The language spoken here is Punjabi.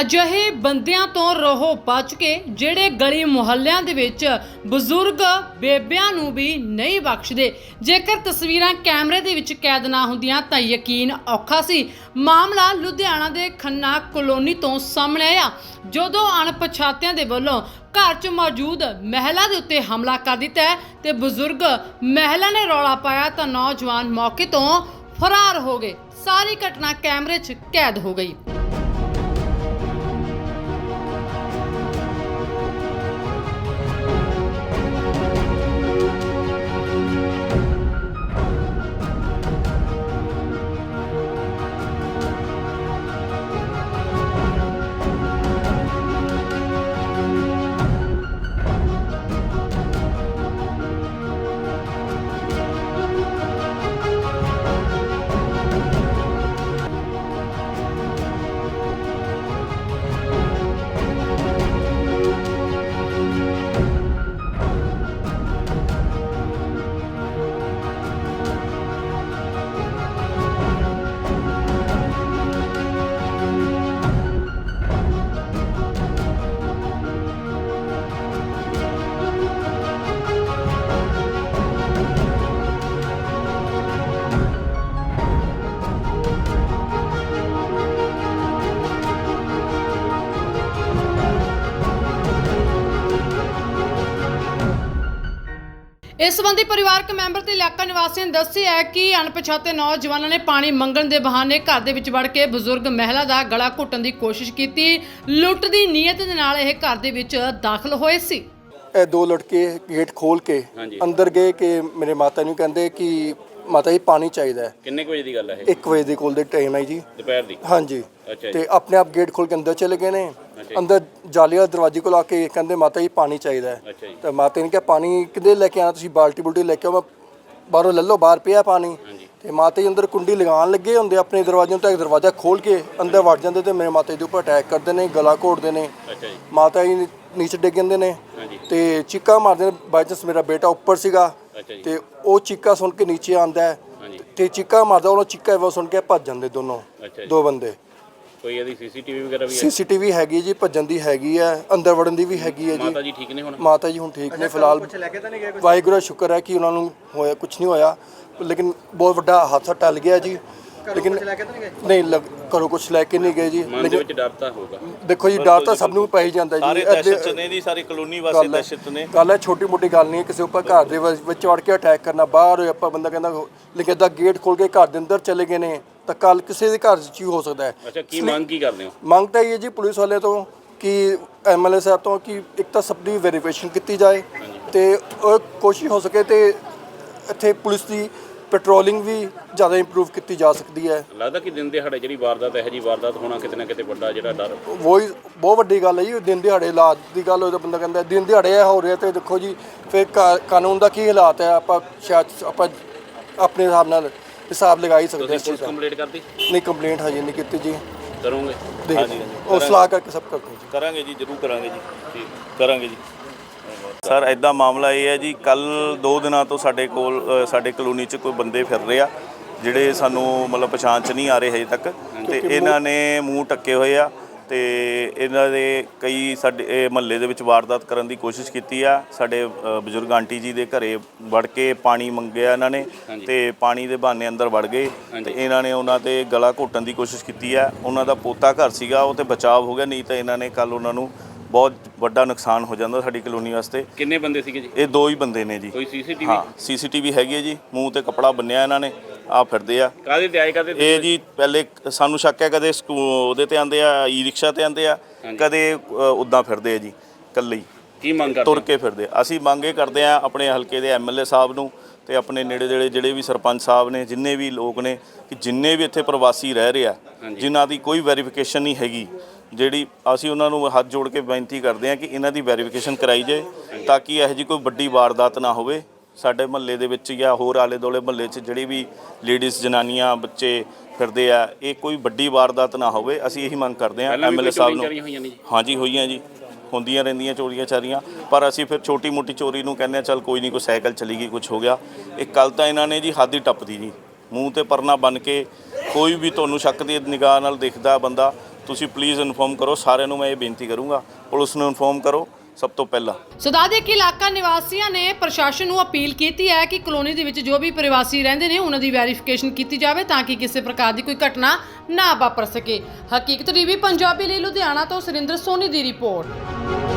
ਅਜਿਹੇ ਬੰਦਿਆਂ ਤੋਂ ਰਹੋ ਬਚ ਕੇ ਜਿਹੜੇ ਗਲੀ ਮੁਹੱਲਿਆਂ ਦੇ ਵਿੱਚ ਬਜ਼ੁਰਗ ਬੇਬਿਆਂ ਨੂੰ ਵੀ ਨਹੀਂ ਬਖਸ਼ਦੇ। ਜੇਕਰ ਤਸਵੀਰਾਂ ਕੈਮਰੇ ਦੇ ਵਿੱਚ ਕੈਦ ਨਾ ਹੁੰਦੀਆਂ ਤਾਂ ਯਕੀਨ ਔਖਾ ਸੀ। ਮਾਮਲਾ ਲੁਧਿਆਣਾ ਦੇ ਖੰਨਾ ਕਲੋਨੀ ਤੋਂ ਸਾਹਮਣੇ ਆਇਆ, ਜਦੋਂ ਅਣਪਛਾਤਿਆਂ ਦੇ ਵੱਲੋਂ ਘਰ 'ਚ ਮੌਜੂਦ ਮਹਿਲਾ ਦੇ ਉੱਤੇ ਹਮਲਾ ਕਰ ਦਿੱਤਾ ਹੈ ਤੇ ਬਜ਼ੁਰਗ ਮਹਿਲਾ ਨੇ ਰੌਲਾ ਪਾਇਆ ਤਾਂ ਨੌਜਵਾਨ ਮੌਕੇ ਤੋਂ ਫਰਾਰ ਹੋ ਗਏ। ਸਾਰੀ ਘਟਨਾ ਕੈਮਰੇ 'ਚ ਕੈਦ ਹੋ ਗਈ। ਇਸ ਸੰਬੰਧੀ ਪਰਿਵਾਰਕ ਮੈਂਬਰ ਤੇ ਇਲਾਕਾ ਨਿਵਾਸੀਆਂ ਨੇ ਦੱਸਿਆ ਹੈ ਕਿ ਅਣਪਛਾਤੇ ਨੌਜਵਾਨਾਂ ਨੇ ਪਾਣੀ ਮੰਗਣ ਦੇ ਬਹਾਨੇ ਘਰ ਦੇ ਵਿੱਚ ਵੜ ਕੇ ਬਜ਼ੁਰਗ ਮਹਿਲਾ ਦਾ ਗਲਾ ਘੁੱਟਣ ਦੀ ਕੋਸ਼ਿਸ਼ ਕੀਤੀ। ਲੁੱਟ ਦੀ ਨੀਅਤ ਦੇ ਨਾਲ ਇਹ ਘਰ ਦੇ ਵਿੱਚ ਦਾਖਲ ਹੋਏ ਸੀ। ਇਹ ਦੋ ਲੜਕੇ ਗੇਟ ਖੋਲ ਕੇ। ਅੰਦਰ ਗਏ ਕਿ ਮੇਰੇ ਮਾਤਾ ਨੂੰ ਕਹਿੰਦੇ ਕਿ ਮਾਤਾ ਜੀ ਪਾਣੀ ਚਾਹੀਦਾ ਹੈ। ਕਿੰਨੇ ਕੁ ਵਜੇ ਦੀ ਗੱਲ ਹੈ ਇਹ? 1 ਵਜੇ ਦੇ ਕੋਲ ਦੇ ਟਾਈਮ ਹੈ ਜੀ। ਦੁਪਹਿਰ ਦੀ? ਹਾਂਜੀ। ਅੱਛਾ ਜੀ। ਤੇ ਆਪਣੇ ਆਪ ਗੇਟ ਖੋਲ ਕੇ ਅੰਦਰ ਚਲੇ ਗਏ ਨੇ। ਅੰਦਰ ਜਾਲੀ ਵਾਲੇ ਦਰਵਾਜ਼ੇ ਕੋਲ ਆ ਕੇ ਕਹਿੰਦੇ ਮਾਤਾ ਜੀ ਪਾਣੀ ਚਾਹੀਦਾ ਹੈ। ਅੱਛਾ ਜੀ। ਤਾਂ ਮਾਤਾ ਨੇ ਕਿਹਾ ਪਾਣੀ ਕਿੱਦੇ ਲੈ ਕੇ ਆਣਾ ਤੁਸੀਂ ਬਾਲਟੀ ਬੁਲਟੀ ਲੈ ਕੇ ਆਓ ਮੈਂ ਬਾਹਰੋਂ ਲੈ ਲਓ ਬਾਹਰ ਪਿਆ ਪਾਣੀ। ਤੇ ਮਾਤਾ ਜੀ ਅੰਦਰ ਕੁੰਡੀ ਲਗਾਉਣ ਲੱਗੇ ਹੁੰਦੇ ਆਪਣੇ ਦਰਵਾਜ਼ੇ ਤੋਂ ਇੱਕ ਦਰਵਾਜ਼ਾ ਖੋਲ ਕੇ ਅੰਦਰ ਵੜ ਜਾਂਦੇ ਤੇ ਮੇਰੇ ਮਾਤਾ ਜੀ ਦੇ ਉੱਪਰ ਅਟੈਕ ਕਰਦੇ ਨੇ ਗਲਾ ਘੋਟਦੇ ਨੇ। ਅੱਛਾ ਜੀ। ਮਾਤਾ ਜੀ ਨੀਚੇ ਡਿੱਗ ਜਾਂਦੇ ਨੇ। ਤੇ ਚੀਕਾਂ ਮਾਰਦੇ ਨੇ ਬਾਈ ਚਾਂਸ ਮੇਰਾ ਬੇਟਾ ਉੱਪਰ ਸੀਗਾ। ਤੇ ਉਹ ਚੀਕਾਂ ਸੁਣ ਕੇ ਨੀਚੇ ਆਂਦਾ ਹੈ। ਤੇ ਚੀਕਾਂ ਮਾਰਦਾ ਉਹਨੂੰ ਚੀਕਾਂ ਉਹ ਸੁਣ ਕੇ ਭੱਜ ਜਾਂਦੇ ਦੋਨੋਂ। ਦੋ ਬੰਦੇ। ਕੋਈ ਇਹਦੀ ਸੀਸੀਟੀਵੀ ਵਗੈਰਾ ਵੀ ਹੈ? ਸੀਸੀਟੀਵੀ ਹੈਗੀ ਜੀ ਭੱਜਣ ਦੀ ਹੈਗੀ ਹੈ ਅੰਦਰ ਵੜਨ ਦੀ ਵੀ ਹੈਗੀ ਹੈ ਜੀ। ਮਾਤਾ ਜੀ ਠੀਕ ਨੇ ਹੁਣ? ਮਾਤਾ ਜੀ ਹੁਣ ਠੀਕ ਨੇ ਫਿਲਹਾਲ ਵਾਹਿਗੁਰੂ ਦਾ ਸ਼ੁਕਰ ਹੈ ਕਿ ਉਹਨਾਂ ਨੂੰ ਹੋਇਆ ਕੁਝ ਨਹੀਂ ਹੋਇਆ। ਲੇਕਿਨ ਬਹੁਤ ਵੱਡਾ ਹਾਦਸਾ ਟਲ ਗਿਆ ਜੀ। ਲੇਕਿਨ ਨਹੀਂ ਲੱਗ- ਘਰੋਂ ਕੁਝ ਲੈ ਕੇ ਨਹੀਂ ਗਏ ਜੀ। ਮਨ ਦੇ ਵਿੱਚ ਡਰ ਤਾਂ ਹੋਊਗਾ। ਦੇਖੋ ਜੀ ਡਰ ਤਾਂ ਸਭ ਨੂੰ ਪੈ ਹੀ ਜਾਂਦਾ ਜੀ। ਸਾਰੇ ਇਹਦੇ- ਦਹਿਸ਼ਤ 'ਚ ਨੇ ਜੀ ਸਾਰੀ ਕਲੋਨੀ ਵਾਸੀ ਗੱਲ ਹੈ। ਦਹਿਸ਼ਤ ਨੇ। ਗੱਲ ਹੈ ਛੋਟੀ ਮੋਟੀ ਗੱਲ ਨਹੀਂ ਹੈ ਕਿਸੇ ਉੱਪਰ ਘਰ ਦੇ ਵਿੱਚ ਵਿੱਚ ਵੜ ਕੇ ਅਟੈਕ ਕਰਨਾ ਬਾਹਰ ਹੋਏ ਆਪਾਂ ਬੰਦਾ ਕਹਿੰਦਾ ਲੇਕਿਨ ਦਾ ਗੇਟ ਖੋਲ ਕੇ ਘਰ ਦੇ ਅੰਦਰ ਚਲੇ ਗਏ ਨੇ। ਤਾਂ ਕੱਲ ਕਿਸੇ ਦੇ ਘਰ 'ਚ ਹੀ ਹੋ ਸਕਦਾ ਹੈ? ਅੱਛਾ ਕੀ ਮੰਗ ਕੀ ਕਰਦੇ ਹੋ? ਮੰਗ ਤਾਂ ਇਹ ਹੈ ਜੀ ਪੁਲਿਸ ਵਾਲੇ ਤੋਂ ਕਿ ਐਮਐਲਏ ਸਾਹਿਬ ਤੋਂ ਕਿ ਇੱਕ ਤਾਂ ਸਭ ਦੀ ਵੈਰੀਫਿਕੇਸ਼ਨ ਕੀਤੀ ਜਾਏ ਤੇ ਉਹ ਕੋਸ਼ਿਸ਼ ਹੋ ਸਕੇ ਤੇ ਇੱਥੇ ਪੁਲਿਸ ਦੀ ਪੈਟਰੋਲਿੰਗ ਵੀ ਜ਼ਿਆਦਾ ਇੰਪਰੂਵ ਕੀਤੀ ਜਾ ਸਕਦੀ ਹੈ। ਲੱਗਦਾ ਕਿ ਦਿਨ ਦਿਹਾੜੇ ਜਿਹੜੀ ਵਾਰਦਾਤ ਇਹੋ ਜੀ ਵਾਰਦਾਤ ਹੋਣਾ ਕਿਤੇ ਨਾ ਕਿਤੇ ਵੱਡਾ ਜਿਹੜਾ ਡਰ। ਵੋਈ ਬਹੁਤ ਵੱਡੀ ਗੱਲ ਹੈ ਜੀ ਦਿਨ ਦਿਹਾੜੇ ਹਾਲਾਤ ਦੀ ਗੱਲ ਹੋਏ ਤਾਂ ਬੰਦਾ ਕਹਿੰਦਾ ਦਿਨ ਦਿਹਾੜੇ ਇਹ ਹੋ ਰਿਹਾ ਤੇ ਦੇਖੋ ਜੀ ਫਿਰ ਕਾ- ਕਾਨੂੰਨ ਦਾ ਕੀ ਹਾਲਾਤ ਹੈ ਆਪਾਂ ਸ਼ਾਇਦ ਆਪਾਂ ਆਪਣੇ ਹਿਸਾਬ ਨਾਲ ਹਿਸਾਬ ਲਗਾ ਹੀ ਸਕਦੇ ਹਾਂ ਤੁਸੀਂ ਇਸ ਚੀਜ਼ ਪੁਲਿਸ ਦਾ। ਕੰਪਲੀਟ ਕਰਦੀ ਨਹੀਂ ਕੰਪਲੇਂਟ ਹਜੇ ਨਹੀਂ ਕੀਤੀ ਜੀ। ਕਰੋਗੇ। ਹਾਂਜੀ। ਉਹ ਸਲਾਹ ਕਰਕੇ ਸਭ ਕਰਦੇ ਜੀ। ਕਰਾਂਗੇ ਜੀ ਜ਼ਰੂਰ ਕਰਾਂਗੇ ਜੀ। ਕਰਾਂਗੇ ਜੀ। ਸਰ ਐਦਾਂ ਮਾਮਲਾ ਇਹ ਹੈ ਜੀ ਕੱਲ ਦੋ ਦਿਨਾਂ ਤੋਂ ਸਾਡੇ ਕੋਲ ਅ, ਸਾਡੇ ਕਲੋਨੀ 'ਚ ਕੋਈ ਬੰਦੇ ਫਿਰ ਰਹੇ ਆ ਜਿਹੜੇ ਸਾਨੂੰ ਮਤਲਬ ਪਛਾਣ 'ਚ ਨਹੀਂ ਆ ਰਹੇ ਹਜੇ ਤੱਕ। ਤੇ ਇਹਨਾਂ ਨੇ ਮੂੰਹ ਟੱਕੇ ਹੋਏ ਆ। ਤੇ ਇਹਨਾਂ ਦੇ ਕਈ ਸਾਡੇ ਮਹੱਲੇ ਦੇ ਵਿੱਚ ਵਾਰਦਾਤ ਕਰਨ ਦੀ ਕੋਸ਼ਿਸ਼ ਕੀਤੀ ਆ। ਸਾਡੇ ਅ, ਬਜ਼ੁਰਗ ਆਂਟੀ ਜੀ ਦੇ ਘਰੇ ਵੜ ਕੇ ਪਾਣੀ ਮੰਗਿਆ ਇਹਨਾਂ ਨੇ ਤੇ ਪਾਣੀ ਦੇ ਬਹਾਨੇ ਅੰਦਰ ਵੜ ਗਏ ਤੇ ਇਹਨਾਂ ਨੇ ਉਹਨਾਂ ਤੇ ਗਲਾ ਘੋਟਣ ਦੀ ਕੋਸ਼ਿਸ਼ ਕੀਤੀ ਆ। ਉਹਨਾਂ ਦਾ ਪੋਤਾ ਘਰ ਸੀਗਾ ਉਹ ਤੇ ਬਚਾਅ ਹੋ ਗਿਆ ਨਹੀਂ ਤਾਂ ਇਹਨਾਂ ਨੇ ਕੱਲ ਉਹਨਾਂ ਨੂੰ ਬਹੁਤ ਵੱਡਾ ਨੁਕਸਾਨ ਹੋ ਜਾਂਦਾ ਸਾਡੀ ਕਲੋਨੀ ਵਾਸਤੇ। ਕਿੰਨੇ ਬੰਦੇ ਸੀਗੇ ਜੀ? ਇਹ ਦੋ ਹੀ ਬੰਦੇ ਨੇ ਜੀ। ਕੋਈ ਸੀਸੀਟੀਵੀ ਹਾਂ ਸੀਸੀਟੀਵੀ ਹੈਗੀ ਹੈ ਜੀ ਮੂੰਹ ਤੇ ਕਪੜਾ ਬੰਨਿਆ ਇਹਨਾਂ ਨੇ। ਆ ਫਿਰਦੇ ਆ। ਕਾਹਦੇ ਤੇ ਆਏ ਕਾਹਦੇ ਇਹ ਜੀ ਪਹਿਲੇ ਸਾਨੂੰ ਸ਼ੱਕ ਹੈ ਕਦੇ ਸਕੂ- ਉਹਦੇ ਤੇ ਆਂਦੇ ਆ ਈ ਰਿਕਸ਼ਾ ਤੇ ਆਂਦੇ ਆ ਕਦੇ ਉਦਾਂ ਫਿਰਦੇ ਆ ਜੀ ਇਕੱਲੇ ਹੀ। ਕੀ ਮੰਗ ਕਰਦੇ? ਤੁਰ ਕੇ ਫਿਰਦੇ ਅਸੀਂ ਮੰਗ ਇਹ ਕਰਦੇ ਆ ਆਪਣੇ ਹਲਕੇ ਦੇ ਐਮਐਲਏ ਸਾਹਿਬ ਨੂੰ ਤੇ ਆਪਣੇ ਨੇੜੇ ਦੇੜੇ ਜਿਹੜੇ ਵੀ ਸਰਪੰਚ ਸਾਹਿਬ ਨੇ ਜਿੰਨੇ ਵੀ ਲੋਕ ਨੇ ਕਿ ਜਿੰਨੇ ਵੀ ਇੱਥੇ ਪ੍ਰਵਾਸੀ ਰਹਿ ਰਹੇ ਆ ਜਿਨ੍ਹਾਂ ਦੀ ਕੋਈ ਵੈਰੀਫਿਕੇਸ਼ਨ ਨਹੀਂ ਹੈਗੀ ਜਿਹੜੀ ਅਸੀਂ ਉਹਨਾਂ ਨੂੰ ਹੱਥ ਜੋੜ ਕੇ ਬੇਨਤੀ ਕਰਦੇ ਆ ਕਿ ਇਹਨਾਂ ਦੀ ਵੈਰੀਫਿਕੇਸ਼ਨ ਕਰਾਈ ਜਾਏ ਤਾਂ ਕਿ ਇਹੋ ਜਿਹੀ ਕੋਈ ਵੱਡੀ ਵਾਰਦਾਤ ਨਾ ਹੋਵੇ। ਸਾਡੇ ਮਹੱਲੇ ਦੇ ਵਿੱਚ ਜਾਂ ਹੋਰ ਆਲੇ ਦੋਲੇ ਮਹੱਲੇ 'ਚ ਜਿਹੜੀ ਵੀ ਲੇਡੀਜ਼ ਜਨਾਨੀਆਂ ਬੱਚੇ ਫਿਰਦੇ ਆ ਇਹ ਕੋਈ ਵੱਡੀ ਵਾਰਦਾਤ ਨਾ ਹੋਵੇ ਅਸੀਂ ਇਹੀ ਮੰਗ ਕਰਦੇ ਆ ਐਮਐਲਏ ਸਾਹਿਬ ਨੂੰ। ਹਾਂਜੀ ਹੋਈਆਂ ਜੀ। ਹੁੰਦੀਆਂ ਰਹਿੰਦੀਆਂ ਚੋਰੀਆਂ ਚਾਰੀਆਂ ਪਰ ਅਸੀਂ ਫਿਰ ਛੋਟੀ ਮੋਟੀ ਚੋਰੀ ਨੂੰ ਕਹਿੰਦੇ ਆ ਚੱਲ ਕੋਈ ਨਹੀਂ ਕੋਈ ਸਾਈਕਲ ਚਲੀ ਗਈ ਕੁਝ ਹੋ ਗਿਆ। ਇਹ ਕੱਲ ਤਾਂ ਇਹਨਾਂ ਨੇ ਜੀ ਹੱਦ ਹੀ ਟੱਪਦੀ ਜੀ। ਮੂੰਹ ਤੇ ਪਰਨਾ ਬਨ ਕੇ ਕੋਈ ਵੀ ਤੁਹਾਨੂੰ ਸ਼ੱਕ ਦੀ ਨਿਗਾਹ ਨਾਲ ਦੇਖਦਾ ਬੰਦਾ ਤੁਸੀਂ ਪਲੀਜ਼ ਇਨਫੋਰਮ ਕਰੋ ਸਾਰਿਆਂ ਨੂੰ ਮੈਂ ਇਹ ਬੇਨਤੀ ਕਰੂੰਗਾ। ਪੁਲਿਸ ਨੂੰ ਇਨਫੋਰਮ ਕਰੋ ਸਭ ਤੋਂ ਪਹਿਲਾਂ। ਸਦਾਦੇ ਕਿ ਇਲਾਕਾ ਨਿਵਾਸੀਆਂ ਨੇ ਪ੍ਰਸ਼ਾਸਨ ਨੂੰ ਅਪੀਲ ਕੀਤੀ ਹੈ ਕਿ ਕਲੋਨੀ ਦੇ ਵਿੱਚ ਜੋ ਵੀ ਪ੍ਰਵਾਸੀ ਰਹਿੰਦੇ ਨੇ, ਉਹਨਾਂ ਦੀ ਵੈਰੀਫਿਕੇਸ਼ਨ ਕੀਤੀ ਜਾਵੇ ਤਾਂ ਕਿ ਕਿਸੇ ਪ੍ਰਕਾਰ ਦੀ ਕੋਈ ਘਟਨਾ ਨਾ ਵਾਪਰ ਸਕੇ। ਹਕੀਕਤ ਟੀਵੀ, ਪੰਜਾਬੀ ਲਈ ਲੁਧਿਆਣਾ ਤੋਂ ਸੁਰਿੰਦਰ ਸੋਨੀ ਦੀ ਰਿਪੋਰਟ।